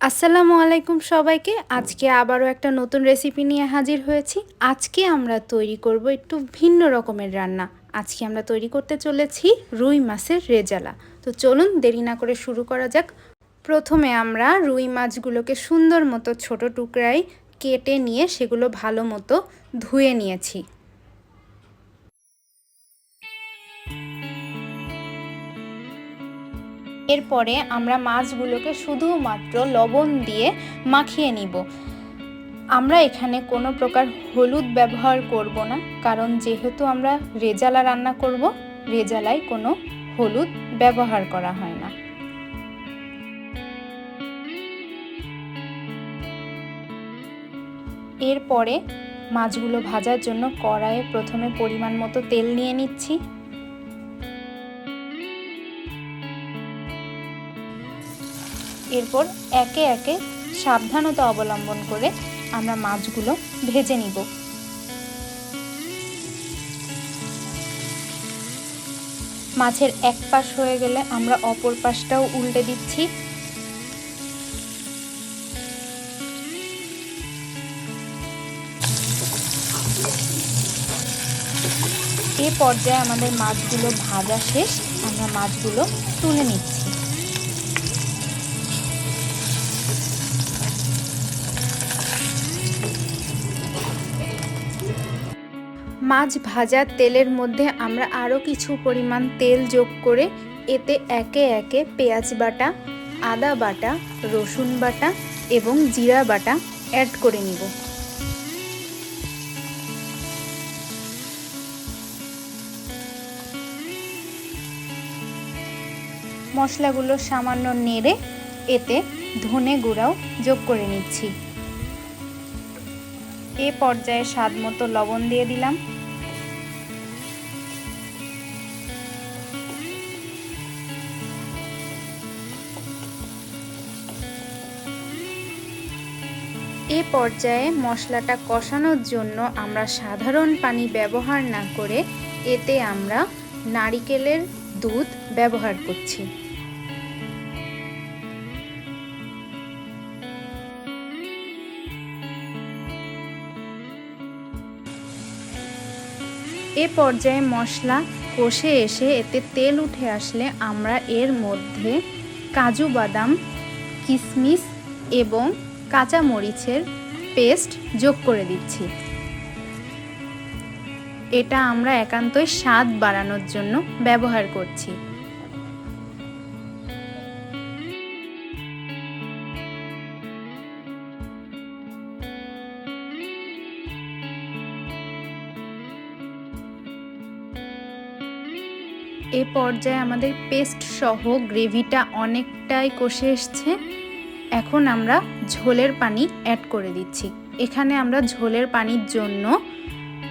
আসসালামু আলাইকুম সবাইকে। আজকে আবারও একটা নতুন রেসিপি নিয়ে হাজির হয়েছি। আজকে আমরা তৈরি করব একটু ভিন্ন রকমের রান্না। আজকে আমরা তৈরি করতে চলেছি রুই মাছের রেজালা। তো চলুন দেরি না করে শুরু করা যাক। প্রথমে আমরা রুই মাছগুলোকে সুন্দর মতো ছোট টুকরায় কেটে নিয়ে সেগুলো ভালো মতো ধুয়ে নিয়েছি। এরপরে আমরা মাছগুলোকে শুধুমাত্র লবণ দিয়ে মাখিয়ে নিব। আমরা এখানে কোনো প্রকার হলুদ ব্যবহার করব না, কারণ যেহেতু আমরা রেজালা রান্না করব, রেজালায় কোনো হলুদ ব্যবহার করা হয় না। এরপরে মাছগুলো ভাজার জন্য কড়াইয়ে প্রথমে পরিমাণ মতো তেল নিয়ে নিচ্ছি। এরপর একে একে সাবধানতা অবলম্বন করে আমরা মাছগুলো ভেজে নিব। মাছের এক পাশ হয়ে গেলে আমরা অপর পাশটাও উল্টে দিচ্ছি। এ পর্যায়ে আমাদের মাছগুলো ভাজা শেষ, আমরা মাছগুলো তুলে নিচ্ছি। মাছ ভাজার তেলের মধ্যে আমরা আরও কিছু পরিমাণ তেল যোগ করে এতে একে একে পেঁয়াজ বাটা, আদা বাটা, রসুন বাটা এবং জিরা বাটা অ্যাড করে নিব। মশলাগুলো সামান্য নেড়ে এতে ধনে গুঁড়াও যোগ করে নিচ্ছি। এ পর্যায়ে স্বাদ মতো লবণ দিয়ে দিলাম। এ পর্যায়ে মশলাটা কষানোর জন্য আমরা সাধারণ পানি ব্যবহার না করে এতে আমরা নারিকেলের দুধ ব্যবহার করছি। এ পর্যায়ে মশলা কষে এসে এতে তেল উঠে আসলে আমরা এর মধ্যে কাজু বাদাম কিশমিশ এবং কাঁচা মরিচের পেস্ট যোগ করে দিচ্ছি। এটা আমরা একান্তই স্বাদ বাড়ানোর জন্য ব্যবহার করছি। এ পর্যায়ে আমাদের পেস্ট সহ গ্রেভিটা অনেকটাই কষে এসছে। এখন আমরা ঝোলের পানি অ্যাড করে দিচ্ছি। এখানে আমরা ঝোলের পানির জন্য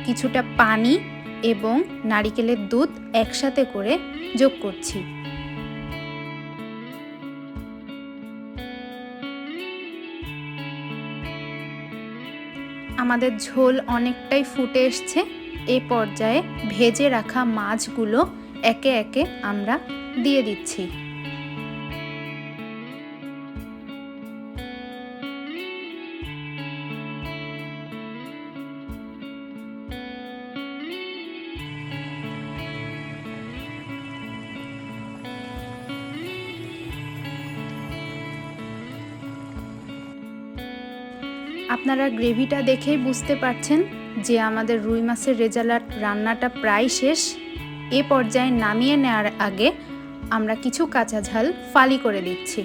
কিছুটা পানি এবং নারিকেলের দুধ একসাথে করে যোগ করছি। আমাদের ঝোল অনেকটাই ফুটে এসছে। এ পর্যায়ে ভেজে রাখা মাছগুলো একে একে আমরা দিয়ে দিচ্ছি। আপনারা গ্রেভিটা দেখেই বুঝতে পারছেন যে আমাদের রুই মাছের রেজালার রান্নাটা প্রায় শেষ। এ পর্যায়ে নামিয়ে নেওয়ার আগে আমরা কিছু কাঁচা ঝাল ফালি করে দিচ্ছি।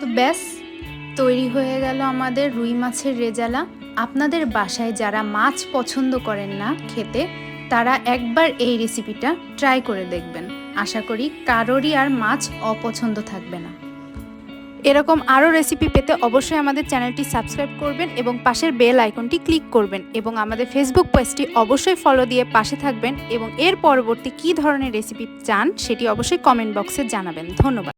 তো ব্যাস, তৈরি হয়ে গেল আমাদের রুই মাছের রেজালা। আপনাদের বাসায় যারা মাছ পছন্দ করেন না খেতে তারা একবার এই রেসিপিটা ট্রাই করে দেখবেন। আশা করি কারোরই আর মাছ অপছন্দ থাকবে না। এরকম আরও রেসিপি পেতে অবশ্যই আমাদের চ্যানেলটি সাবস্ক্রাইব করবেন এবং পাশের বেল আইকনটি ক্লিক করবেন এবং আমাদের ফেসবুক পেজটি অবশ্যই ফলো দিয়ে পাশে থাকবেন এবং এর পরবর্তী কী ধরনের রেসিপি চান সেটি অবশ্যই কমেন্ট বক্সে জানাবেন। ধন্যবাদ।